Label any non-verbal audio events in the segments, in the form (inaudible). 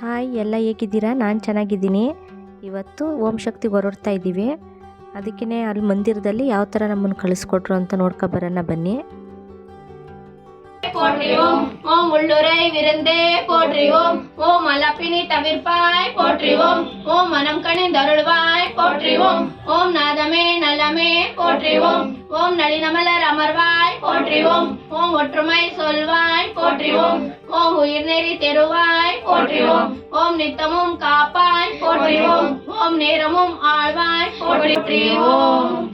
Hi, ಎಲ್ಲ ಹೇಗಿದ್ದೀರಾ? ನಾನು ಚೆನ್ನಾಗಿದ್ದೀನಿ. ಇವತ್ತು ಓಂ ಶಕ್ತಿಗೆ ಹೊರಡ್ತಾ ಇದ್ದೀವಿ. ಅದಕ್ಕೇ ಅಲ್ಲಿ ಮಂದಿರದಲ್ಲಿ ಯಾವ ಥರ ನಮ್ಮನ್ನು ಕಳಿಸ್ಕೊಟ್ರು ಅಂತ ನೋಡ್ಕೊ ಬರೋಣ ಬನ್ನಿ. போற்றிவோம். ஓம் உள்ளுரை விருந்தே போற்றிவோம். ஓம் அலப்பினி தவிர்ப்பாய் போற்றிவோம். ஓம் மனம் கணிந்தருள்வாய் போற்றிவோம். ஓம் நாதமே நலமே போற்றிவோம். ஓம் நளினமலர் அமர்வாய் போற்றிவோம். ஓம் ஒற்றுமை சொல்வாய் போற்றிவோம். ஓம் உயிர் நெறி தெருவாய் போற்றிவோம். ஓம் நித்தமும் காப்பாய் போற்றிவோம். ஓம் நேரமும் ஆழ்வாய் போற்றிவோம்.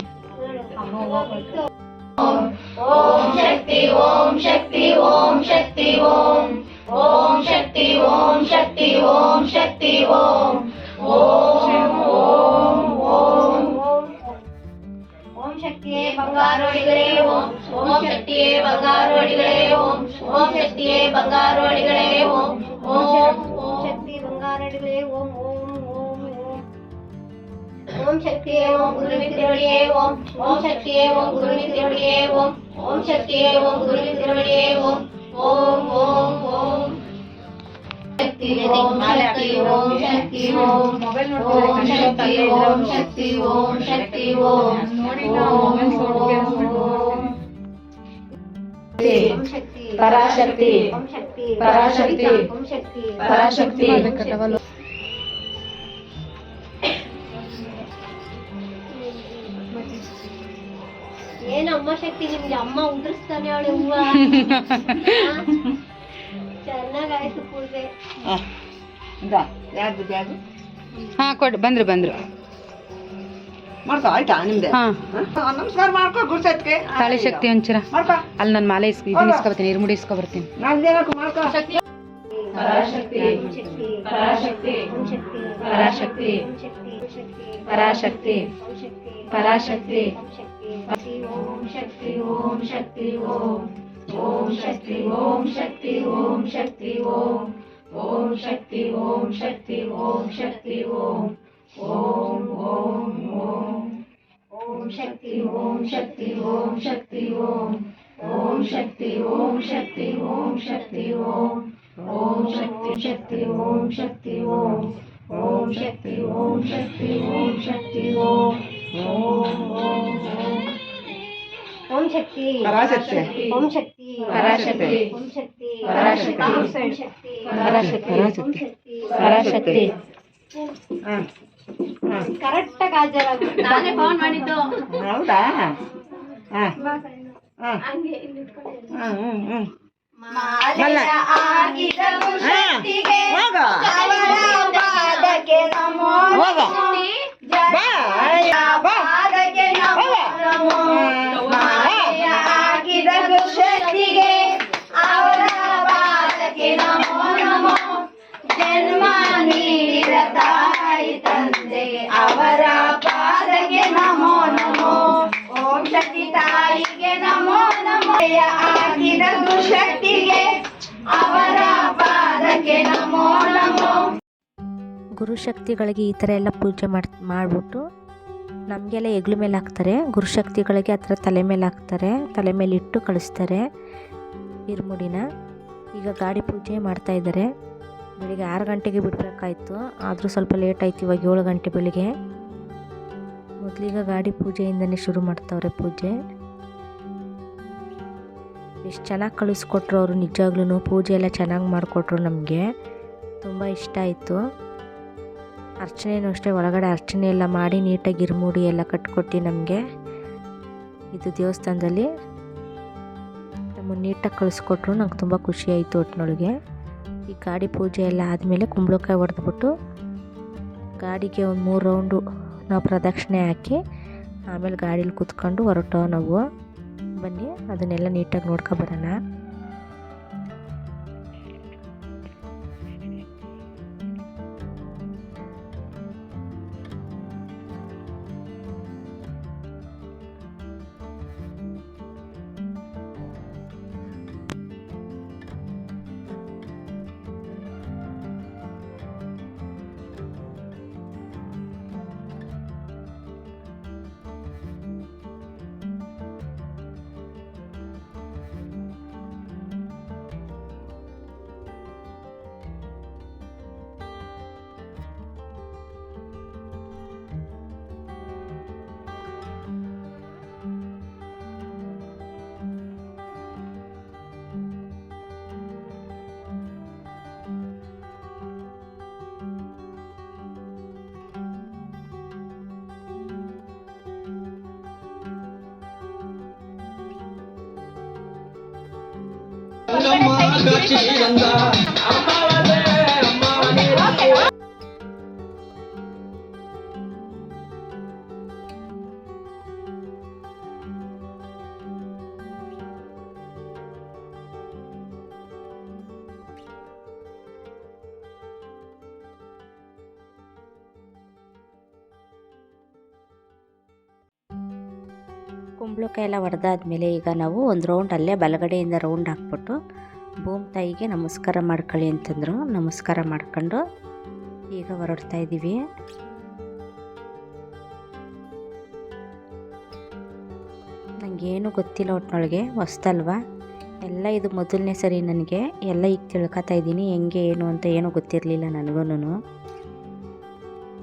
ஓம் சக்தி ஓம் சக்தி ஓம் சக்தி ஓம். ஓம் சக்தி ஓம் சக்தி ஓம் சக்தி ஓம். ஓம் ஓம் ஓம். ஓம் சக்தியே பங்காரோடிகளே ஓம். ஓம் சக்தியே பங்காரோடிகளே ஓம். ஓம் சக்தியே பங்காரோடிகளே ஓம். ஓம் ஓம். சக்தி பங்காரோடிகளே ஓம். ஓம் ஓம் ஓம். ஓம் சக்தியே ஓம் குருவி திருவடியே ஓம். ஓம் சக்தியே ஓம் குருவி திருவடியே ஓம். ಓಂ ಓಂ ಶಕ್ತಿಯೇ ಓಂ ಗುರುವಿತಿರುಳಿಯೇ ಓಂ ಓಂ ಓಂ ಓಂ ಶಕ್ತಿ ಓಂ ಶಕ್ತಿ ಓಂ ಶಕ್ತಿ ಓಂ ಓಂ ಶಕ್ತಿ ಓಂ ಶಕ್ತಿ ಓಂ ಶಕ್ತಿ ಓಂ ಪರಾಶಕ್ತಿ ಪರಾಶಕ್ತಿ ಪರಾಶಕ್ತಿ ಏನ್ ಅಮ್ಮ ಶಕ್ತಿ ನಿಮ್ಗೆ ಅಮ್ಮ ಉದುರಿಸ್ತಾನೆ ಅವಳು ಹೂವ ಚೆನ್ನಾಗಾಯ್ತು ಪೂಜೆ ಯಾರ್ದು ಬ್ಯಾಗು ಹಾ ಕೊಡ್ ಬಂದ್ರು ಬಂದ್ರು ಮಾಡ್ಕೋ ಆಯ್ತಾ ನಿಮ್ದೆ ಹಾ ಹಾ, ನಮಸ್ಕಾರ ಮಾಡ್ಕೋ ಗುಡ್ಸತ್ಗೆ ತಾಳಿ ಶಕ್ತಿ ಒಂಚೂರ ಮಾಡ್ಕೋ ಅಲ್ಲಿ ನನ್ನ ಮಾಲೆ ಇಸ್ಕೊ ಇದನ್ನ ಇಸ್ಕೊಬರ್ತೀನಿ ಇರ್ಮುಡಿ ಇಸ್ಕೊಬರ್ತೀನಿ ನಾಲ್ಕು ಜನಕ್ಕೂ ಮಾಡ್ಕೋ ಪರಾಶಕ್ತಿ ಶಕ್ತಿ ಪರಾಶಕ್ತಿ ಓಂ ಶಕ್ತಿ ಪರಾಶಕ್ತಿ ಓಂ ಶಕ್ತಿ ಓಂ ಶಕ್ತಿ ಪರಾಶಕ್ತಿ ಓಂ ಶಕ್ತಿ ಪರಾಶಕ್ತಿ ಓಂ ಶಕ್ತಿ ಓಂ ಶಕ್ತಿ ಓಂ ಶಕ್ತಿ ಓಂ ಓಂ ಶಕ್ತಿ ಓಂ ಶಕ್ತಿ ಓಂ ಶಕ್ತಿ ಓಂ ಓಂ ಶಕ್ತಿ ಓಂ ಶಕ್ತಿ ಓಂ ಶಕ್ತಿ ಓಂ ಓಂ ಓಂ ಓಂ ಓಂ ಶಕ್ತಿ ಓಂ ಶಕ್ತಿ ಓಂ ಶಕ್ತಿ ಓಂ ಓಂ ಶಕ್ತಿ ಓಂ ಶಕ್ತಿ ಓಂ ಶಕ್ತಿ ಓಂ ಓಂ ಶಕ್ತಿ ಶಕ್ತಿ ಓಂ ಶಕ್ತಿ ಓಂ ಓಂ ಶಕ್ತಿ ಓಂ ಶಕ್ತಿ ಓಂ ಶಕ್ತಿ ಓಂ ಶಕ್ತಿ. ಪರಾಶಕ್ತಿ. ಓಂ ಶಕ್ತಿ. ಪರಾಶಕ್ತಿ. ಓಂ ಶಕ್ತಿ. ಪರಾಶಕ್ತಿ. ಓಂ ಶಕ್ತಿ. ಪರಾಶಕ್ತಿ. ಓಂ ಶಕ್ತಿ. ಪರಾಶಕ್ತಿ. ಹಾ ಹಾ. ಕರೆಕ್ಟ್ ಆಗಿ ಹಾಜರಾಗ್ಬೇಕು ನಾನೇ ಫೋನ್ ಮಾಡಿದ್ದು. ಹೌದಾ? ಹಾ. ಹಾ. ಹಂಗೆ. ಇಲ್ಲಿ ಇಟ್ಕೊಂಡು ಗುರುಶಕ್ತಿಗಳಿಗೆ ಈ ಥರ ಎಲ್ಲ ಪೂಜೆ ಮಾಡಿ, ಮಾಡಿಬಿಟ್ಟು ನಮಗೆಲ್ಲ ಹೆಗ್ಲ ಮೇಲೆ ಹಾಕ್ತಾರೆ. ಗುರುಶಕ್ತಿಗಳಿಗೆ ಆ ಥರ ತಲೆ ಮೇಲೆ ಹಾಕ್ತಾರೆ. ತಲೆ ಮೇಲೆ ಇಟ್ಟು ಕಳಿಸ್ತಾರೆ ಇರ್ಮುಡಿನ. ಈಗ ಗಾಡಿ ಪೂಜೆ ಮಾಡ್ತಾ ಇದ್ದಾರೆ. ಬೆಳಿಗ್ಗೆ ಆರು ಗಂಟೆಗೆ ಬಿಡಬೇಕಾಯ್ತು. ಆದರೂ ಸ್ವಲ್ಪ ಲೇಟ್ ಆಯ್ತು ಇವಾಗ ಏಳು ಗಂಟೆ ಬೆಳಿಗ್ಗೆ. ಮೊದಲೀಗ ಗಾಡಿ ಪೂಜೆಯಿಂದನೇ ಶುರು ಮಾಡ್ತಾವ್ರೆ ಪೂಜೆ. ಎಷ್ಟು ಚೆನ್ನಾಗಿ ಕಳಿಸ್ಕೊಟ್ರು ಅವರು. ನಿಜವಾಗ್ಲೂ ಪೂಜೆ ಎಲ್ಲ ಚೆನ್ನಾಗಿ ಮಾಡಿಕೊಟ್ರು ನಮಗೆ. ತುಂಬ ಇಷ್ಟ ಆಯಿತು. ಅರ್ಚನೆನೂ ಅಷ್ಟೇ, ಒಳಗಡೆ ಅರ್ಚನೆ ಎಲ್ಲ ಮಾಡಿ ನೀಟಾಗಿ ಇರ್ಮೂಡಿ ಎಲ್ಲ ಕಟ್ಕೊಟ್ಟು ನಮಗೆ. ಇದು ದೇವಸ್ಥಾನದಲ್ಲಿ ನಮ್ಮನ್ನು ನೀಟಾಗಿ ಕಳಿಸ್ಕೊಟ್ರು. ನಂಗೆ ತುಂಬ ಖುಷಿ ಆಯಿತು ಒಟ್ಟಿನೊಳಗೆ ಈ ಗಾಡಿ ಪೂಜೆ ಎಲ್ಲ ಆದಮೇಲೆ ಕುಂಬಳಕಾಯಿ ಹೊಡೆದ್ಬಿಟ್ಟು ಗಾಡಿಗೆ ಒಂದು ಮೂರು ರೌಂಡು ನಾವು ಪ್ರದಕ್ಷಿಣೆ ಹಾಕಿ ಆಮೇಲೆ ಗಾಡೀಲಿ ಕೂತ್ಕೊಂಡು ಹೊರಟೋ ನಾವು. ಬನ್ನಿ, ಅದನ್ನೆಲ್ಲ ನೀಟಾಗಿ ನೋಡ್ಕೊ ಬರೋಣ ಎಲ್ಲ ಹೊಡೆದಾದ್ಮೇಲೆ ಈಗ ನಾವು ಒಂದು ರೌಂಡ್ ಅಲ್ಲೇ ಬಲಗಡೆಯಿಂದ ರೌಂಡ್ ಹಾಕ್ಬಿಟ್ಟು ಭೂಮಿ ತಾಯಿಗೆ ನಮಸ್ಕಾರ ಮಾಡ್ಕೊಳ್ಳಿ ಅಂತಂದರು. ನಮಸ್ಕಾರ ಮಾಡ್ಕೊಂಡು ಈಗ ಹೊರಡ್ತಾ ಇದ್ದೀವಿ ನನಗೇನು ಗೊತ್ತಿಲ್ಲ ಒಟ್ಟಿನೊಳಗೆ ಹೊಸ್ದಲ್ವಾ ಎಲ್ಲ ಇದು ಮೊದಲನೇ ಸರಿ ನನಗೆ, ಎಲ್ಲ ಈಗ ತಿಳ್ಕೊತಾ ಇದ್ದೀನಿ ಹೆಂಗೆ, ಏನು ಅಂತ ಏನೂ ಗೊತ್ತಿರಲಿಲ್ಲ ನನಗೂ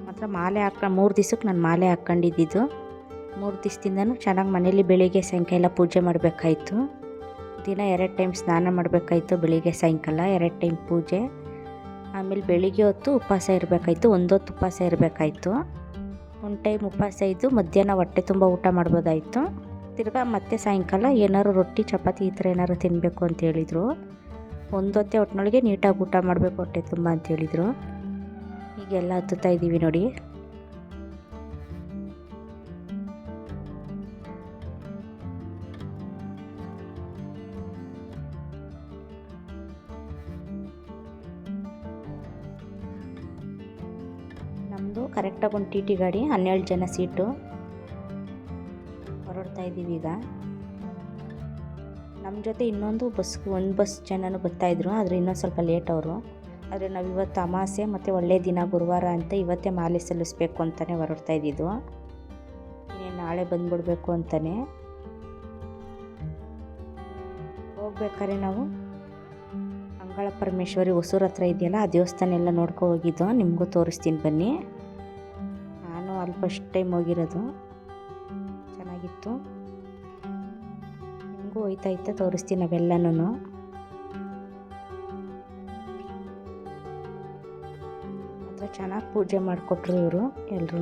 ಮಾತ್ರ ಮಾಲೆ ಹಾಕ ಮೂರು ದಿವ್ಸಕ್ಕೆ ನಾನು ಮಾಲೆ ಹಾಕ್ಕೊಂಡಿದ್ದು ಮೂರು ದಿವಸದಿಂದನೂ ಚೆನ್ನಾಗಿ ಮನೇಲಿ ಬೆಳಿಗ್ಗೆ ಸಾಯಂಕಾಲ ಪೂಜೆ ಮಾಡಬೇಕಾಯ್ತು. ದಿನ ಎರಡು ಟೈಮ್ ಸ್ನಾನ ಮಾಡಬೇಕಾಯ್ತು ಬೆಳಿಗ್ಗೆ ಸಾಯಂಕಾಲ, ಎರಡು ಟೈಮ್ ಪೂಜೆ. ಆಮೇಲೆ ಬೆಳಿಗ್ಗೆ ಹೊತ್ತು ಉಪವಾಸ ಇರಬೇಕಾಯ್ತು, ಒಂದೊತ್ತು ಉಪವಾಸ ಇರಬೇಕಾಯ್ತು. ಒಂದು ಟೈಮ್ ಉಪವಾಸ ಇದ್ದು ಮಧ್ಯಾಹ್ನ ಹೊಟ್ಟೆ ತುಂಬ ಊಟ ಮಾಡ್ಬೋದಾಯಿತು. ತಿರ್ಗಾ ಮತ್ತೆ ಸಾಯಂಕಾಲ ಏನಾದ್ರು ರೊಟ್ಟಿ, ಚಪಾತಿ ಈ ಥರ ಏನಾರು ತಿನ್ನಬೇಕು ಅಂತ ಹೇಳಿದರು. ಒಂದೊತ್ತೆ ಒಟ್ಟಿನೊಳಗೆ ನೀಟಾಗಿ ಊಟ ಮಾಡಬೇಕು ಹೊಟ್ಟೆ ತುಂಬ ಅಂತ ಹೇಳಿದರು. ಈಗೆಲ್ಲ ಹತ್ತುತ್ತಾ ಇದ್ದೀವಿ ನೋಡಿ. ನಮ್ಮದು ಕರೆಕ್ಟಾಗಿ ಒಂದು ಟಿ ಟಿ ಗಾಡಿ, ಹನ್ನೆರಡು ಜನ ಸೀಟು. ಹೊರಡ್ತಾ ಇದ್ದೀವಿ ಈಗ. ನಮ್ಮ ಜೊತೆ ಇನ್ನೊಂದು ಬಸ್, ಒಂದು ಬಸ್ ಜನನೂ ಬರ್ತಾಯಿದ್ರು ಆದರೆ ಇನ್ನೊಂದು ಸ್ವಲ್ಪ ಲೇಟ್ ಅವರು. ಆದರೆ ನಾವು ಇವತ್ತು ಅಮಾಸೆ ಮತ್ತು ಒಳ್ಳೆಯ ದಿನ ಗುರುವಾರ ಅಂತ ಇವತ್ತೇ ಮಾಲೆ ಸಲ್ಲಿಸ್ಬೇಕು ಅಂತಲೇ ಹೊರಡ್ತಾ ಇದ್ದಿದ್ದು. ಇನ್ನೇನು ನಾಳೆ ಬಂದ್ಬಿಡ್ಬೇಕು ಅಂತಲೇ ಹೋಗ್ಬೇಕಾದ್ರೆ ನಾವು ಅಂಗಳ ಪರಮೇಶ್ವರಿ ಹೊಸೂರು ಹತ್ರ ಇದೆಯಲ್ಲ, ಆ ದೇವಸ್ಥಾನ ಎಲ್ಲ ನೋಡ್ಕೊ ಹೋಗಿದ್ದು. ನಿಮಗೂ ತೋರಿಸ್ತೀನಿ ಬನ್ನಿ. ಫಸ್ಟ್ ಟೈಮ್ ಹೋಗಿರೋದು. ಚೆನ್ನಾಗಿತ್ತು. ನಿಮಗೂ ಹೋಯ್ತಾ ಇತ್ತ, ತೋರಿಸ್ತೀನಿ ಅವೆಲ್ಲನೂ ಮಾತ್ರ ಚೆನ್ನಾಗಿ ಪೂಜೆ ಮಾಡಿಕೊಟ್ರು ಇವರು ಎಲ್ರೂ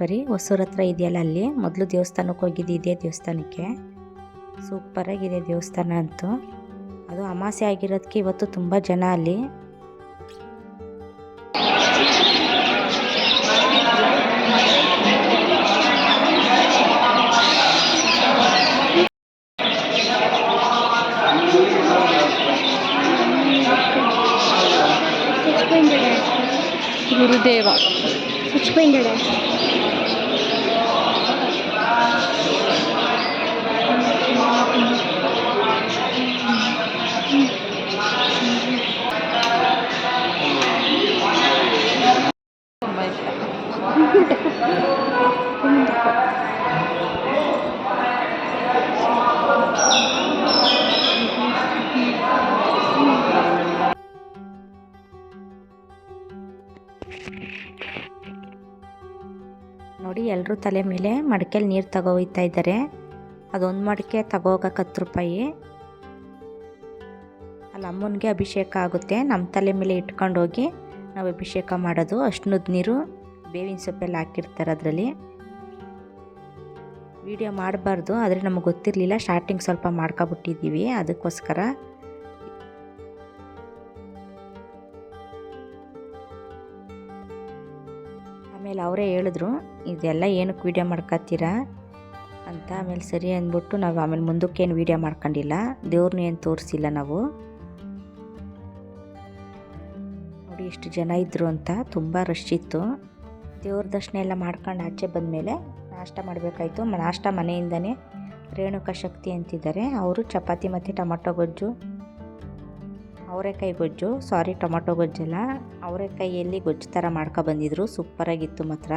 ಪರಮೇಶ್ವರಿ ಹೊಸೂರ ಹತ್ರ ಇದೆಯಲ್ಲ ಅಲ್ಲಿ? ಮೊದಲು ದೇವಸ್ಥಾನಕ್ಕೆ ಹೋಗಿದ್ದು ಇದೇ ದೇವಸ್ಥಾನಕ್ಕೆ. ಸೂಪರಾಗಿದೆ ದೇವಸ್ಥಾನ ಅಂತೂ. ಅದು ಅಮಾಸೆ ಆಗಿರೋದಕ್ಕೆ ಇವತ್ತು ತುಂಬ ಜನ ಅಲ್ಲಿ. ತಲೆ ಮೇಲೆ ಮಡಿಕೆಲಿ ನೀರು ತಗೋಯ್ತಾ ಇದ್ದಾರೆ ಅದೊಂದು ಮಡಿಕೆ ತಗೋಗಕ್ಕೆ ಹತ್ತು ರೂಪಾಯಿ. ಅಲ್ಲಿ ಅಮ್ಮನಿಗೆ ಅಭಿಷೇಕ ಆಗುತ್ತೆ. ನಮ್ಮ ತಲೆ ಮೇಲೆ ಇಟ್ಕೊಂಡು ಹೋಗಿ ನಾವು ಅಭಿಷೇಕ ಮಾಡೋದು. ಅಷ್ಟುನದ ನೀರು ಬೇವಿನ ಸೊಪ್ಪೆಲ್ಲ ಹಾಕಿರ್ತಾರೆ ಅದರಲ್ಲಿ. ವಿಡಿಯೋ ಮಾಡಬಾರ್ದು, ಆದರೆ ನಮಗೆ ಗೊತ್ತಿರಲಿಲ್ಲ. ಸ್ಟಾರ್ಟಿಂಗ್ ಸ್ವಲ್ಪ ಮಾಡ್ಕೊಬಿಟ್ಟಿದ್ದೀವಿ ಅದಕ್ಕೋಸ್ಕರ ಆಮೇಲೆ ಅವರೇ ಹೇಳಿದ್ರು, ಇದೆಲ್ಲ ಏನಕ್ಕೆ ವೀಡಿಯೋ ಮಾಡ್ಕೊತೀರಾ ಅಂತ ಆಮೇಲೆ ಸರಿ ಅಂದ್ಬಿಟ್ಟು ನಾವು ಆಮೇಲೆ ಮುಂದಕ್ಕೇನು ವೀಡಿಯೋ ಮಾಡ್ಕೊಂಡಿಲ್ಲ. ದೇವ್ರನ್ನ ಏನು ತೋರಿಸಿಲ್ಲ ನಾವು. ನೋಡಿ ಎಷ್ಟು ಜನ ಇದ್ದರು ಅಂತ, ತುಂಬ ರಶ್ ಇತ್ತು. ದೇವ್ರ ದರ್ಶನ ಎಲ್ಲ ಮಾಡ್ಕೊಂಡು ಆಚೆ ಬಂದಮೇಲೆ ನಾಷ್ಟ ಮಾಡಬೇಕಾಯ್ತು. ನಾಷ್ಟ ಮನೆಯಿಂದನೇ ರೇಣುಕಾ ಶಕ್ತಿ ಅಂತಿದ್ದಾರೆ. ಅವರು ಚಪಾತಿ ಮತ್ತು ಟೊಮಟೊ ಗೊಜ್ಜು ಅವರೆಕಾಯಿ ಗೊಜ್ಜು ಸಾರಿ ಟೊಮೊಟೊ ಗೊಜ್ಜಲ್ಲ. ಅವರೆಕಾಯಿಯಲ್ಲಿ ಗೊಜ್ಜು ಥರ ಮಾಡ್ಕೊ ಬಂದಿದ್ರು. ಸೂಪರಾಗಿತ್ತು ಮಾತ್ರ.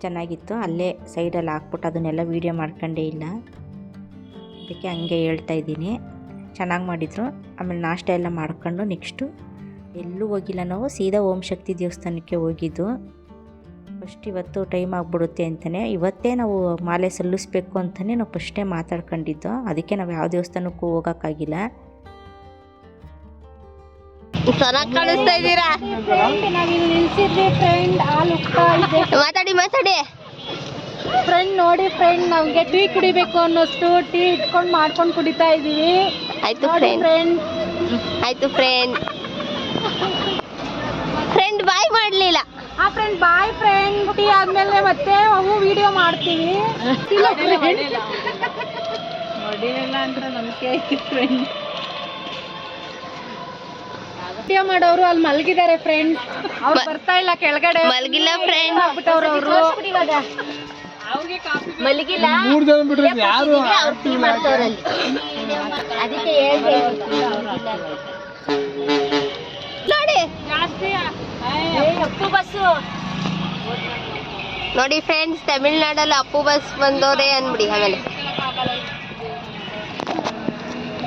ಚೆನ್ನಾಗಿತ್ತು. ಅಲ್ಲೇ ಸೈಡಲ್ಲಿ ಹಾಕ್ಬಿಟ್ಟು ಅದನ್ನೆಲ್ಲ ವೀಡಿಯೋ ಮಾಡ್ಕೊಂಡೇ ಇಲ್ಲ. ಅದಕ್ಕೆ ಹಂಗೆ ಹೇಳ್ತಾ ಇದ್ದೀನಿ. ಚೆನ್ನಾಗಿ ಮಾಡಿದರು. ಆಮೇಲೆ ನಾಷ್ಟ ಎಲ್ಲ ಮಾಡ್ಕೊಂಡು ನೆಕ್ಸ್ಟು ಎಲ್ಲೂ ಹೋಗಿಲ್ಲ ನಾವು. ಸೀದಾ ಓಂ ಶಕ್ತಿ ದೇವಸ್ಥಾನಕ್ಕೆ ಹೋಗಿದ್ದು. ಫಸ್ಟ್ ಇವತ್ತು ಟೈಮ್ ಆಗಿಬಿಡುತ್ತೆ ಅಂತಲೇ ಇವತ್ತೇ ನಾವು ಮಾಲೆ ಸಲ್ಲಿಸ್ಬೇಕು ಅಂತಲೇ ನಾವು ಫಸ್ಟೇ ಮಾತಾಡ್ಕೊಂಡಿದ್ದು. ಅದಕ್ಕೆ ನಾವು ಯಾವ ದೇವಸ್ಥಾನಕ್ಕೂ ಹೋಗೋಕ್ಕಾಗಿಲ್ಲ. ಚೆನ್ನಾಗಿ ಕಾಣಿಸ್ತಾ ಇದ್ದೀರಾ? ಫ್ರೆಂಡ್ ಮಾತಾಡಿ ಮಾತಾಡಿ. ಫ್ರೆಂಡ್ ನೋಡಿ ಫ್ರೆಂಡ್ ನಮ್ಗೆ ಟೀ ಕುಡಿಬೇಕು ಅನ್ನೋಷ್ಟು ಟೀ ಇಟ್ಕೊಂಡು ಮಾಡ್ಕೊಂಡು ಕುಡಿತಾ ಇದೀವಿ ಆಯ್ತು ನೋಡಿ ಫ್ರೆಂಡ್ ಫ್ರೆಂಡ್ ಆಯ್ತು ಫ್ರೆಂಡ್ ಫ್ರೆಂಡ್ ಬಾಯ್ ಮಾಡ್ಲಿಲ್ಲ. ಆ ಫ್ರೆಂಡ್ ಬಾಯ್ ಫ್ರೆಂಡ್ ಟೀ ಆದ್ಮೇಲೆ ಮತ್ತೆ ಅವು ವಿಡಿಯೋ ಮಾಡ್ತೀವಿ. (laughs) ಇಲ್ಲ friend. ವಿಡಿಯೋ ಮಾಡೋರು ಅಲ್ಲಿ ಮಲಗಿದ್ದಾರೆ ಫ್ರೆಂಡ್ ಅವ್ರು ಬರ್ತಾ ಇಲ್ಲ ಕೆಳಗಡೆ. ಮಲಗಿಲ್ಲ ಫ್ರೆಂಡ್ ಆಗ್ಬಿಟ್ಟವ್ರು ಅವರು ಮಲಗಿಲ್ಲ. ಮೂರು ಜನ ಬಿಟ್ರೆ ಯಾರು ಟೀ ಮಾಡ್ತವ್ರಲ್ಲಿ. ಅದಕ್ಕೆ ಹೇಳ್ದೆ. ನೋಡಿ. ಅಪ್ಪು. ಬಸ್ಸು. ನೋಡಿ ಫ್ರೆಂಡ್ಸ್ ತಮಿಳ್ನಾಡಲ್ಲಿ ಅಪ್ಪು ಬಸ್ ಬಂದವ್ರೆ ಅನ್ಬಿಡಿ ಆಮೇಲೆ.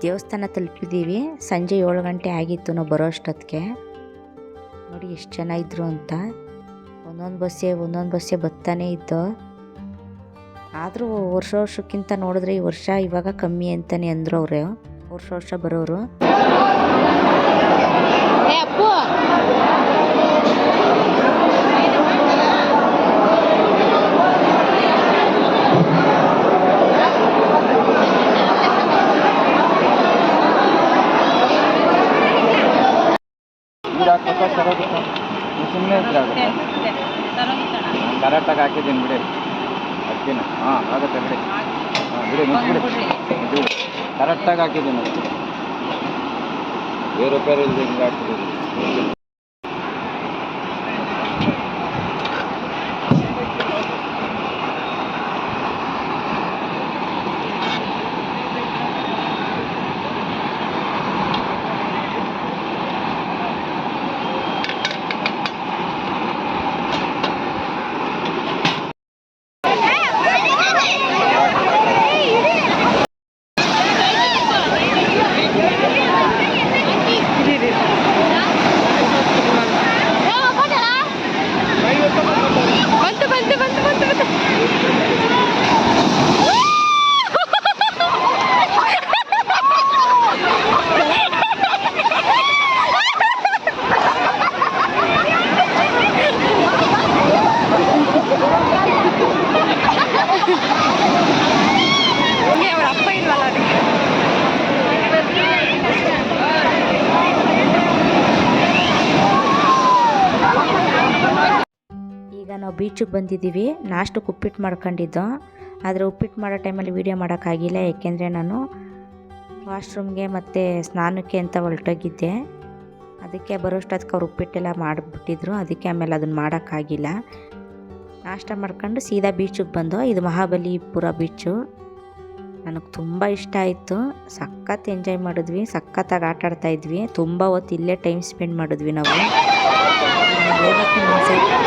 ದೇವಸ್ಥಾನ ತಲುಪಿದ್ದೀವಿ. ಸಂಜೆ ಏಳು ಗಂಟೆ ಆಗಿತ್ತು ನಾವು ಬರೋ ಅಷ್ಟೊತ್ತಿಗೆ. ನೋಡಿ ಎಷ್ಟು ಜನ ಇದ್ರು ಅಂತ. ಒಂದೊಂದು ಬಸ್ಸೇ, ಒಂದೊಂದು ಬಸ್ಸೆ ಬರ್ತಾನೆ ಇದ್ದು. ಆದರೂ ವರ್ಷ ವರ್ಷಕ್ಕಿಂತ ನೋಡಿದ್ರೆ ಈ ವರ್ಷ ಇವಾಗ ಕಮ್ಮಿ ಅಂತಾನೆ ಅಂದರು ಅವರು. ವರ್ಷ ವರ್ಷ ಬರೋರು ಏ ಅಪ್ಪು ಸುಮ್ಮನೆ ಕರೆಕ್ಟಾಗಿ ಹಾಕಿದ್ದೀನಿ ಬಿಡಿ. ಅಕ್ಕಿನ ಹಾಂ ಆಗುತ್ತೆ ಬಿಡಿ. ಹಾಂ, ಬಿಡಿ, ಮುಚ್ಚಿಬಿಡಿ. ಬಿಡಿ ಕರೆಕ್ಟಾಗಿ ಹಾಕಿದ್ದೀನಿ ಬೇರೆ ಇಲ್ಲದೆ ಹಿಂಗೆ ಹಾಕ್ತಿದ್ದೀನಿ ಬೀಚಿಗೆ ಬಂದಿದ್ದೀವಿ. ನಾಷ್ಟಕ್ಕೆ ಉಪ್ಪಿಟ್ಟು ಮಾಡ್ಕೊಂಡಿದ್ದು. ಆದರೆ ಉಪ್ಪಿಟ್ಟು ಮಾಡೋ ಟೈಮಲ್ಲಿ ವೀಡಿಯೋ ಮಾಡೋಕ್ಕಾಗಿಲ್ಲ. ಏಕೆಂದರೆ ನಾನು ವಾಶ್ರೂಮ್ಗೆ ಮತ್ತು ಸ್ನಾನಕ್ಕೆ ಅಂತ ಹೊರಟೋಗಿದ್ದೆ. ಅದಕ್ಕೆ ಬರೋಷ್ಟೊತ್ತಿಗೆ ಅವ್ರು ಉಪ್ಪಿಟ್ಟೆಲ್ಲ ಮಾಡಿಬಿಟ್ಟಿದ್ರು. ಅದಕ್ಕೆ ಆಮೇಲೆ ಅದನ್ನು ಮಾಡೋಕ್ಕಾಗಿಲ್ಲ. ನಾಷ್ಟ ಮಾಡ್ಕೊಂಡು ಸೀದಾ ಬೀಚಿಗೆ ಬಂದು, ಇದು ಮಹಾಬಲಿಪುರ ಬೀಚು ನನಗೆ ತುಂಬ ಇಷ್ಟ ಆಯಿತು. ಸಖತ್ ಎಂಜಾಯ್ ಮಾಡಿದ್ವಿ, ಸಖತ್ತಾಗಿ ಆಟ ಆಡ್ತಾ ಇದ್ವಿ. ತುಂಬ ಹೊತ್ತು ಇಲ್ಲೇ ಟೈಮ್ ಸ್ಪೆಂಡ್ ಮಾಡಿದ್ವಿ ನಾವು ಹೋಗೋಕ್ಕೆ ಮನ್ಸಾಯ್ತು.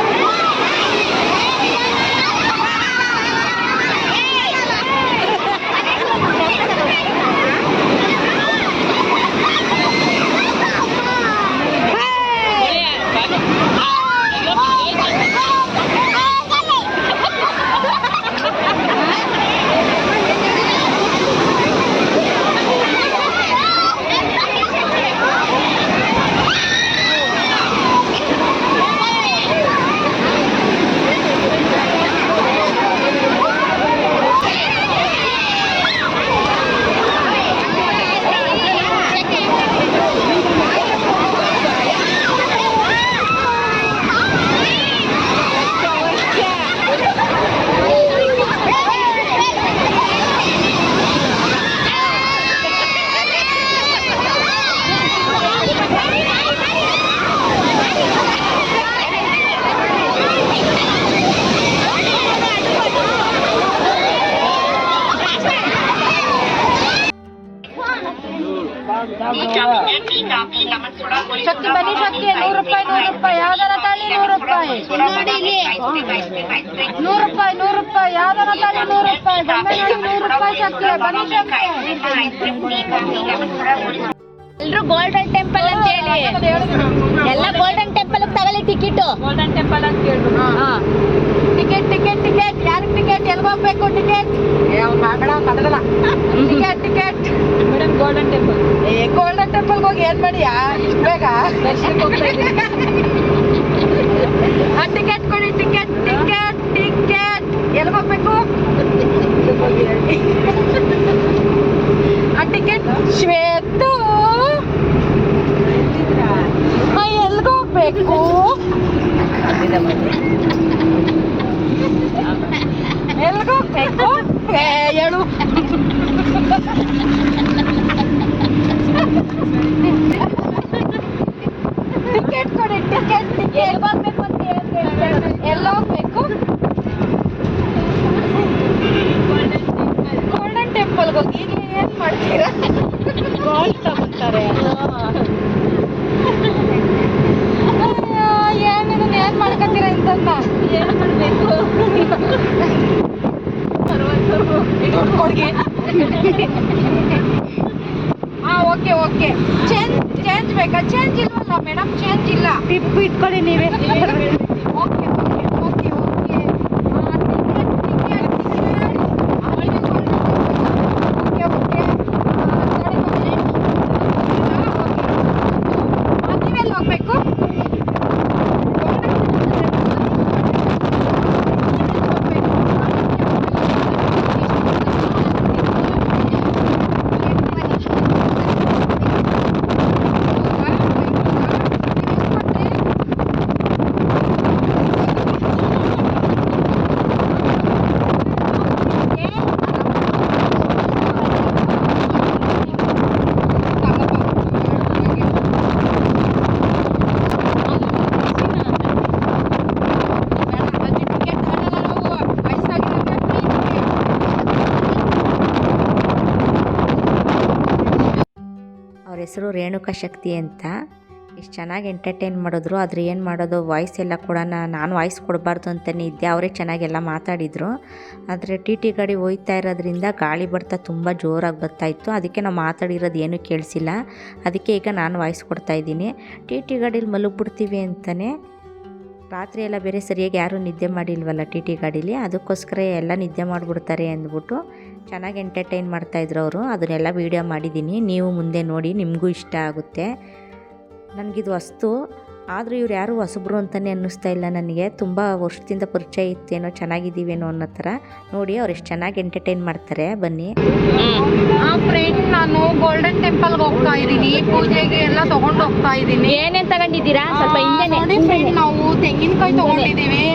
ಶಕ್ತಿ ಬನ್ನಿ ಶಕ್ತಿ ನೂರು ರೂಪಾಯಿ ನೂರು ರೂಪಾಯಿ ಯಾವ್ದಾರ ತಳಿ ನೂರು ರೂಪಾಯಿ ನೂರು ರೂಪಾಯಿ ನೂರು ರೂಪಾಯಿ ಯಾವ್ದಾರ ತಳಿ ನೂರು ರೂಪಾಯಿ ಬನ್ನಿ ನೋಡಿ ನೂರು ರೂಪಾಯಿ ಶಕ್ತಿ ಬನ್ನಿ ಶಕ್ತಿ ಎಲ್ರು ಗೋಲ್ಡನ್ ಟೆಂಪಲ್ ಅಂತ ಹೇಳಿ ಎಲ್ಲ ಗೋಲ್ಡನ್ ಟೆಂಪಲ್ ತಗೊಳ್ಳಿ ಟಿಕೆಟ್ ಗೋಲ್ಡನ್ ಟೆಂಪಲ್ ಅಂತ ಕೇಳು ಟಿಕೆಟ್ ಟಿಕೆಟ್ ಟಿಕೆಟ್ ಯಾರಿಗೆ ಟಿಕೆಟ್ ಎಲ್ಲಿ ಹೋಗ್ಬೇಕು ಟಿಕೆಟ್ ಮಾಗಡ ಕದಲಲ್ಲ ticket ticket madam golden temple ಏ ಗೋಲ್ಡನ್ ಟೆಂಪಲ್ (laughs) ಹೋಗಿ ಏನ್ ಮಾಡಿಯಾ? ಇಷ್ಟು ಬೇಗ? ಆ ಟಿಕೆಟ್ ಕೊಡಿ ಟಿಕೆಟ್ ಟಿಕೆಟ್ ಟಿಕೆಟ್ ಎಲ್ಲಿ ಹೋಗ್ಬೇಕು? ಆ ಟಿಕೆಟ್ ಶ್ವೇತು. ಎಲ್ಲಿಗೆ ಹೋಗ್ಬೇಕು ಏ, ಹೇಳು. ಟಿಕೆಟ್ ಕೊಡಿ ಟಿಕೆಟ್ ಟಿಕೆಟ್. ಹೋಗ್ಬೇಕು ಅಂತ ಎಲ್ಲ ಹೋಗ್ಬೇಕು ಗೋಲ್ಡನ್ ಟೆಂಪಲ್ಗೆ ಹೋಗಿ ಇಲ್ಲಿ ಏನ್ ಮಾಡ್ತೀರಾ ಗೋಲ್ಡ್ ತಗೊಂತಾರೆ ಏನ್ ಇದನ್ನ ಏನ್ ಮಾಡ್ಕೊತೀರಾ ಇಂತಂದ ಏನ್ ಮಾಡ್ಬೇಕು ಕೊಡ್ಗೆ ಹಾ ಓಕೆ ಓಕೆ ಚೇಂಜ್ ಚೇಂಜ್ ಬೇಕಾ ಚೇಂಜ್ ಇಲ್ವಲ್ಲ ಮೇಡಮ್ ಚೇಂಜ್ ಇಲ್ಲ ಟಿಪ್ ಇಟ್ಕೊಳ್ಳಿ ನೀವೇ okay okay okay okay okay okay ನೀವೆಲ್ಲಿ ಹೋಗ್ಬೇಕು ಅವ್ರ ಹೆಸರು ರೇಣುಕಾ ಶಕ್ತಿ ಅಂತ. ಎಷ್ಟು ಚೆನ್ನಾಗಿ ಎಂಟರ್ಟೈನ್ ಮಾಡಿದ್ರು. ಆದರೆ ಏನು ಮಾಡೋದು ವಾಯ್ಸ್ ಎಲ್ಲ ಕೂಡ ನಾನು ವಾಯ್ಸ್ ಕೊಡಬಾರ್ದು ಅಂತಲೇ ಇದ್ದೆ. ಅವರೇ ಚೆನ್ನಾಗೆಲ್ಲ ಮಾತಾಡಿದರು. ಆದರೆ ಟಿ ಟಿ ಗಾಡಿ ಹೋಯ್ತಾ ಇರೋದ್ರಿಂದ ಗಾಳಿ ಬರ್ತಾ ತುಂಬ ಜೋರಾಗಿ ಬರ್ತಾ ಇತ್ತು. ಅದಕ್ಕೆ ನಾವು ಮಾತಾಡಿರೋದು ಏನೂ ಕೇಳಿಸಿಲ್ಲ. ಅದಕ್ಕೆ ಈಗ ನಾನು ವಾಯ್ಸ್ ಕೊಡ್ತಾ ಇದ್ದೀನಿ. ಟಿ ಟಿ ಗಾಡೀಲಿ ಮಲಗಿಬಿಡ್ತೀವಿ ಅಂತಲೇ ರಾತ್ರಿ ಎಲ್ಲ ಬೇರೆ ಸರಿಯಾಗಿ ಯಾರೂ ನಿದ್ದೆ ಮಾಡಿಲ್ವಲ್ಲ ಟಿ ಟಿ ಗಾಡೀಲಿ. ಅದಕ್ಕೋಸ್ಕರ ಎಲ್ಲ ನಿದ್ದೆ ಮಾಡಿಬಿಡ್ತಾರೆ ಅಂದ್ಬಿಟ್ಟು ಚೆನ್ನಾಗಿ ಎಂಟರ್ಟೈನ್ ಮಾಡ್ತಾಯಿದ್ರು ಅವರು. ಅದನ್ನೆಲ್ಲ ವೀಡಿಯೋ ಮಾಡಿದ್ದೀನಿ. ನೀವು ಮುಂದೆ ನೋಡಿ ನಿಮಗೂ ಇಷ್ಟ ಆಗುತ್ತೆ. ನನಗಿದು ವಸ್ತು ಆದರೂ ಇವ್ರು ಯಾರು ಹೊಸಬ್ರು ಅಂತಲೇ ಅನ್ನಿಸ್ತಾ ಇಲ್ಲ ನನಗೆ. ತುಂಬ ವರ್ಷದಿಂದ ಪರಿಚಯ ಇತ್ತೇನೋ ಚೆನ್ನಾಗಿದ್ದೀವೇನೋ ಅನ್ನೋ ಥರ. ನೋಡಿ ಅವ್ರು ಎಷ್ಟು ಚೆನ್ನಾಗಿ ಎಂಟರ್ಟೈನ್ ಮಾಡ್ತಾರೆ. ಬನ್ನಿ. ಆ ಫ್ರೆಂಡ್ ನಾನು ಗೋಲ್ಡನ್ ಟೆಂಪಲ್ಗೆ ಹೋಗ್ತಾ ಇದ್ದೀನಿ. ಪೂಜೆಗೆ ಎಲ್ಲ ತಗೊಂಡು ಹೋಗ್ತಾ ಇದ್ದೀನಿ. ಏನೇನು ತಗೊಂಡಿದ್ದೀರಾ? ಸ್ವಲ್ಪ ನೋಡಿ ಫ್ರೆಂಡ್ ನಾವು ತೆಂಗಿನಕಾಯಿ ತೊಗೊಂಡಿದ್ದೀವಿ.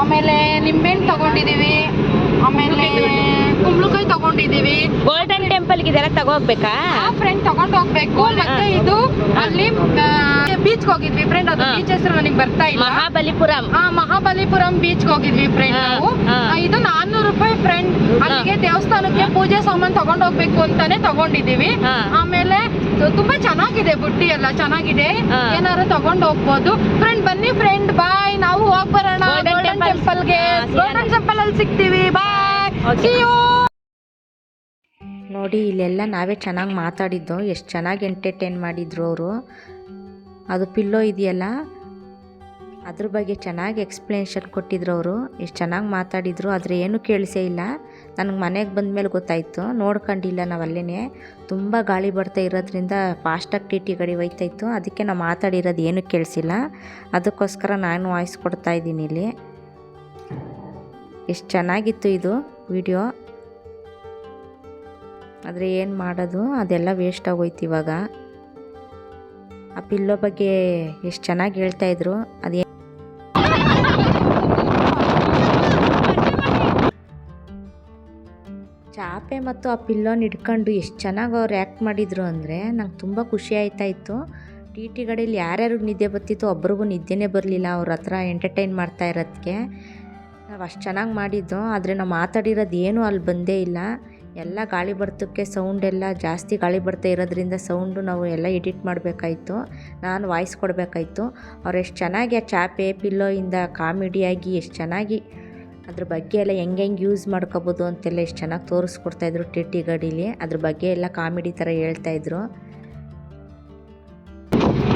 ಆಮೇಲೆ ನಿಂಬೆಹಣ್ಣು ತೊಗೊಂಡಿದ್ದೀವಿ. ಆಮೇಲೆ ತಗೊಂಡಿದೀವಿ ಗೋಲ್ಡನ್ ಟೆಂಪಲ್ ಇದೆಲ್ಲ ತಗೋಗ್ಬೇಕಾ? ಆ ಫ್ರೆಂಡ್ ತಗೊಂಡ್ ಹೋಗ್ಬೇಕು. ಮತ್ತೆ ಇದು ಅಲ್ಲಿ ಬೀಚ್ ಹೋಗಿದ್ವಿ ಫ್ರೆಂಡ್ ಅದು. ಬೀಚ್ ಹೆಸರು ನನಗೆ ಬರ್ತಾ ಇಲ್ಲ. ಮಹಾಬಲಿಪುರಂ. ಆ ಮಹಾಬಲಿಪುರಂ ಬೀಚ್ ಹೋಗಿದ್ವಿ ಫ್ರೆಂಡ್ ನಾವು. ಇದು ನಾನ್ನೂರು ರೂಪಾಯಿ ಫ್ರೆಂಡ್ ಅಲ್ಲಿಗೆ ದೇವಸ್ಥಾನಕ್ಕೆ ಪೂಜೆ ಸಾಮಾನ್ ತಗೊಂಡ್ ಹೋಗ್ಬೇಕು ಅಂತಾನೆ ತಗೊಂಡಿದೀವಿ ಆಮೇಲೆ ತುಂಬಾ ಚೆನ್ನಾಗಿದೆ ಬುಟ್ಟಿ ಎಲ್ಲ ಚೆನ್ನಾಗಿದೆ. ಏನಾರು ಏನಾದ್ರು ತಗೊಂಡ್ ಹೋಗ್ಬೋದು. ಫ್ರೆಂಡ್ ಬನ್ನಿ ಫ್ರೆಂಡ್ ಬಾಯ್ ನಾವು ಹೋಗ್ಬರೋಣ ಗೋಲ್ಡನ್. ಟೆಂಪಲ್ಗೆ ಗೋಲ್ಡನ್ ಟೆಂಪಲ್ ಅಲ್ಲಿ ಸಿಗ್ತೀವಿ. ಬಾಯ್. ನೋಡಿ ಇಲ್ಲೆಲ್ಲ ನಾವೇ ಚೆನ್ನಾಗಿ ಮಾತಾಡಿದ್ದು. ಎಷ್ಟು ಚೆನ್ನಾಗಿ ಎಂಟರ್ಟೈನ್ ಮಾಡಿದ್ರು ಅವರು. ಅದು ಪಿಲ್ಲೋ ಇದೆಯಲ್ಲ? ಅದ್ರ ಬಗ್ಗೆ ಚೆನ್ನಾಗಿ ಎಕ್ಸ್ಪ್ಲನೇಷನ್ ಕೊಟ್ಟಿದ್ರು ಅವರು. ಎಷ್ಟು ಚೆನ್ನಾಗಿ ಮಾತಾಡಿದರು. ಆದರೆ ಏನೂ ಕೇಳಿಸೇ ಇಲ್ಲ. ನನಗೆ ಮನೆಗೆ ಬಂದ ಮೇಲೆ ಗೊತ್ತಾಯಿತು. ನೋಡ್ಕೊಂಡಿಲ್ಲ ನಾವು ಅಲ್ಲೇ ತುಂಬ ಗಾಳಿ ಬರ್ತಾ ಇರೋದ್ರಿಂದ ಫಾಸ್ಟಾಗಿ ಟಿ ಟಿ ಗಾಡಿ ಹೋಯ್ತಾಯಿತ್ತು ಅದಕ್ಕೆ ನಾವು ಮಾತಾಡಿರೋದು ಏನೂ ಕೇಳಿಸಿಲ್ಲ. ಅದಕ್ಕೋಸ್ಕರ ನಾನು ವಾಯ್ಸ್ ಕೊಡ್ತಾ ಇದ್ದೀನಿ ಇಲ್ಲಿ. ಎಷ್ಟು ಚೆನ್ನಾಗಿತ್ತು ಇದು ವಿಡಿಯೋ ಆದರೆ ಏನು ಮಾಡೋದು? ಅದೆಲ್ಲ ವೇಸ್ಟ್ ಆಗೋಯ್ತು ಇವಾಗ. ಆ ಪಿಲ್ಲೋ ಬಗ್ಗೆ ಎಷ್ಟು ಚೆನ್ನಾಗಿ ಹೇಳ್ತಾ ಇದ್ರು, ಅದೇ ಚಾಪೆ ಮತ್ತು ಆ ಪಿಲ್ಲೋನ ಹಿಡ್ಕೊಂಡು ಎಷ್ಟು ಚೆನ್ನಾಗಿ ಅವ್ರು ಆ್ಯಕ್ಟ್ ಮಾಡಿದ್ರು ಅಂದರೆ ನಂಗೆ ತುಂಬ ಖುಷಿ ಆಯ್ತಾ ಇತ್ತು. ಟಿ ಟಿ ಗಾಡೀಲಿ ಯಾರ್ಯಾರು ನಿದ್ದೆ ಬರ್ತಿತ್ತು ಒಬ್ರಿಗೂ ನಿದ್ದೆನೇ ಬರಲಿಲ್ಲ ಅವ್ರ ಹತ್ರ ಎಂಟರ್ಟೈನ್ ಮಾಡ್ತಾ ಇರೋದಕ್ಕೆ ನಾವು ಅಷ್ಟು ಚೆನ್ನಾಗಿ ಮಾಡಿದ್ದು, ಆದರೆ ನಾವು ಮಾತಾಡಿರೋದು ಏನೂ ಅಲ್ಲಿ ಬಂದೇ ಇಲ್ಲ. ಎಲ್ಲ ಗಾಳಿ ಬರ್ತಕ್ಕೆ ಸೌಂಡ್ ಎಲ್ಲ ಜಾಸ್ತಿ ಗಾಳಿ ಬರ್ತಾ ಇರೋದ್ರಿಂದ ಸೌಂಡು ನಾವು ಎಲ್ಲ ಎಡಿಟ್ ಮಾಡಬೇಕಾಯ್ತು. ನಾನು ವಾಯ್ಸ್ ಕೊಡಬೇಕಾಯ್ತು. ಅವ್ರು ಎಷ್ಟು ಚೆನ್ನಾಗಿ ಆ ಚಾಪೆ ಪಿಲ್ಲೋಯಿಂದ ಕಾಮಿಡಿಯಾಗಿ ಎಷ್ಟು ಚೆನ್ನಾಗಿ ಅದ್ರ ಬಗ್ಗೆ ಎಲ್ಲ ಹೆಂಗೆ ಹೆಂಗೆ ಯೂಸ್ ಮಾಡ್ಕೋಬೋದು ಅಂತೆಲ್ಲ ಎಷ್ಟು ಚೆನ್ನಾಗಿ ತೋರಿಸ್ಕೊಡ್ತಾಯಿದ್ರು ಟಿ ಟಿ ಗಾಡೀಲಿ. ಅದ್ರ ಬಗ್ಗೆ ಎಲ್ಲ ಕಾಮಿಡಿ ಥರ ಹೇಳ್ತಾಯಿದ್ರು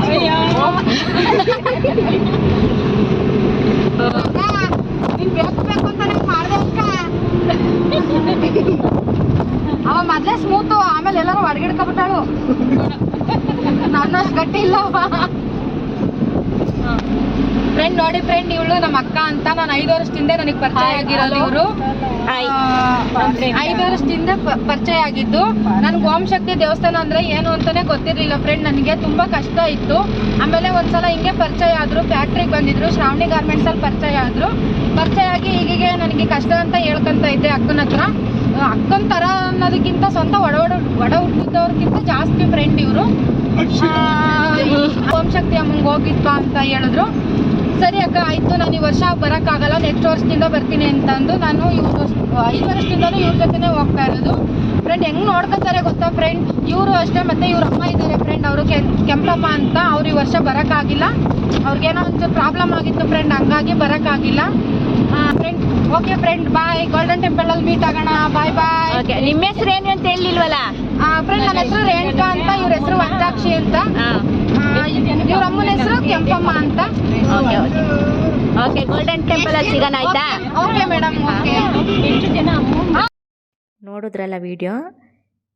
(laughs) ನೀನು ಬೇಕು ಅಕ್ಕ. (laughs) ಅವ ಮೊದ್ಲೇ ಸ್ಮೂತು ಆಮೇಲೆ ಎಲ್ಲರೂ ಹೊಡ್ಗಿಡ್ಕೊಬಿಟ್ಟಾಳು ನನ್ನಷ್ಟು ಗಟ್ಟಿ ಇಲ್ಲ ಫ್ರೆಂಡ್ ನೋಡಿ ಫ್ರೆಂಡ್ ಇವಳು ನಮ್ಮ ಅಕ್ಕ ಅಂತ ನಾನು ಐದು ವರ್ಷದಿಂದ ನನಗೆ ಪರಿಚಯ ಆಗಿರೋದು ಇವರು. ಐದು ವರ್ಷದಿಂದ ಪ- ಪರಿಚಯ ಆಗಿದ್ದು. ನನ್ಗೆ ಓಂ ಶಕ್ತಿ ದೇವಸ್ಥಾನ ಅಂದ್ರೆ ಏನು ಅಂತಾನೆ ಗೊತ್ತಿರ್ಲಿಲ್ಲ ಫ್ರೆಂಡ್ ನನಗೆ ತುಂಬಾ ಕಷ್ಟ ಇತ್ತು. ಆಮೇಲೆ ಒಂದ್ಸಲ ಹಿಂಗೆ ಪರಿಚಯ ಆದ್ರು ಫ್ಯಾಕ್ಟ್ರಿಗೆ ಬಂದಿದ್ರು ಶ್ರಾವಣಿ ಗಾರ್ಮೆಂಟ್ಸ್ ಅಲ್ಲಿ ಪರಿಚಯ ಆದ್ರು. ಪರಿಚಯ ಆಗಿ ಹೀಗೆ ನನಗೆ ಕಷ್ಟ ಅಂತ ಹೇಳ್ಕೊಂತ ಇದ್ದೆ ಅಕ್ಕನ ಹತ್ರ. ಅಕ್ಕನ ತರ ಅನ್ನೋದಕ್ಕಿಂತ ಸ್ವಂತ ಒಡ ಒಡ ಒಡ ಹುಟ್ಟಿದವ್ರಿಗಿಂತ ಜಾಸ್ತಿ ಫ್ರೆಂಡ್ ಇವರು. ಓಂ ಶಕ್ತಿ ಅಮ್ಮಂಗೆ ಹೋಗಿದ್ವಾ ಅಂತ ಹೇಳಿದ್ರು. ಸರಿ ಅಕ್ಕ ಆಯ್ತು ನಾನು ಈ ವರ್ಷ ಬರೋಕ್ಕಾಗಲ್ಲ ನೆಕ್ಸ್ಟ್ ವರ್ಷದಿಂದ ಬರ್ತೀನಿ ಅಂತಂದು ನಾನು ಇವ್ರು ಐದು ವರ್ಷದಿಂದಲೂ ಇವ್ರ ಜೊತೆನೇ ಹೋಗ್ತಾ ಇರೋದು. ಫ್ರೆಂಡ್ ಹೆಂಗೆ ನೋಡ್ಕೊತಾರೆ ಗೊತ್ತಾ ಫ್ರೆಂಡ್ ಇವರು ಅಷ್ಟೇ ಮತ್ತೆ ಇವ್ರ ಅಮ್ಮ ಇದ್ದಾರೆ ಫ್ರೆಂಡ್ ಅವರು ಕೆಂಪಮ್ಮ ಅಂತ ಅವ್ರು ಈ ವರ್ಷ ಬರೋಕ್ಕಾಗಿಲ್ಲ. ಅವ್ರಿಗೇನೋ ಒಂಚೂರು ಪ್ರಾಬ್ಲಮ್ ಆಗಿತ್ತು ಫ್ರೆಂಡ್ ಹಂಗಾಗಿ ಬರೋಕ್ಕಾಗಿಲ್ಲ. Friend okay friend bye golden temple ಅಲ್ಲಿ ಮೀಟ್ ಆಗೋಣ ಬಾಯ್ ಬಾಯ್ ನಿಮ್ಮ ಹೆಸರು ಏನು ಅಂತ ಹೇಳಿಲ್ವಲ್ಲ? ಫ್ರೆಂಡ್ ನನ್ನ ಹೆಸರು ರೇಣುಕಾ ಅಂತ ಇವ್ರ ಹೆಸರು ವಂತಾಕ್ಷಿ ಅಂತ ಹಾಂ ಇವ್ರ ಅಮ್ಮನ ಹೆಸರು ಕೆಂಪಮ್ಮ ಅಂತ ಓಕೆ ಓಕೆ ಓಕೆ ಗೋಲ್ಡನ್ ಟೆಂಪಲಲ್ಲಿ ಸಿಗೋಣ ಆಯ್ತಾ? ಓಕೆ ಮೇಡಮ್ ಓಕೆ ನೋಡಿದ್ರಲ್ಲ ವಿಡಿಯೋ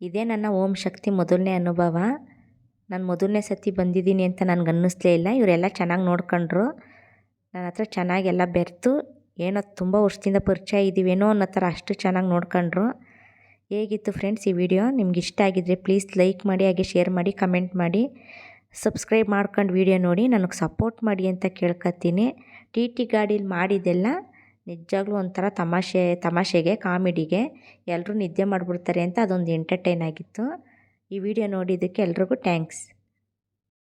ಇದೇ ನನ್ನ ಓಂ ಶಕ್ತಿ ಮೊದಲನೇ ಅನುಭವ. ನಾನು ಮೊದಲನೇ ಸತಿ ಬಂದಿದ್ದೀನಿ ಅಂತ ನನಗೆ ಅನ್ನಿಸ್ಲೇ ಇಲ್ಲ. ಇವರೆಲ್ಲ ಚೆನ್ನಾಗಿ ನೋಡ್ಕೊಂಡ್ರು. ನನ್ನ ಹತ್ರ ಚೆನ್ನಾಗೆಲ್ಲ ಬೆರೆತು. ಏನೋ ತುಂಬ ವರ್ಷದಿಂದ ಪರಿಚಯ ಇದ್ದೀವೇನೋ ಅನ್ನೋ ಥರ ಅಷ್ಟು ಚೆನ್ನಾಗಿ ನೋಡ್ಕೊಂಡ್ರು. ಹೇಗಿತ್ತು ಫ್ರೆಂಡ್ಸ್ ಈ ವಿಡಿಯೋ ನಿಮ್ಗೆ ಇಷ್ಟ ಆಗಿದ್ರೆ ಪ್ಲೀಸ್ ಲೈಕ್ ಮಾಡಿ ಹಾಗೆ ಶೇರ್ ಮಾಡಿ ಕಮೆಂಟ್ ಮಾಡಿ. ಸಬ್ಸ್ಕ್ರೈಬ್ ಮಾಡ್ಕೊಂಡು ವಿಡಿಯೋ ನೋಡಿ. ನನಗೆ ಸಪೋರ್ಟ್ ಮಾಡಿ ಅಂತ ಕೇಳ್ಕೊತೀನಿ ಟಿ ಟಿ ಗಾಡೀಲಿ ಮಾಡಿದ್ದೆಲ್ಲ ನಿಜವಾಗ್ಲೂ ಒಂಥರ ತಮಾಷೆ, ತಮಾಷೆಗೆ, ಕಾಮಿಡಿಗೆ ಎಲ್ಲರೂ ನಿದ್ದೆ ಮಾಡಿಬಿಡ್ತಾರೆ ಅಂತ ಅದೊಂದು ಎಂಟರ್ಟೈನ್ ಆಗಿತ್ತು. ಈ ವಿಡಿಯೋ ನೋಡಿದ್ದಕ್ಕೆ ಎಲ್ರಿಗೂ ಥ್ಯಾಂಕ್ಸ್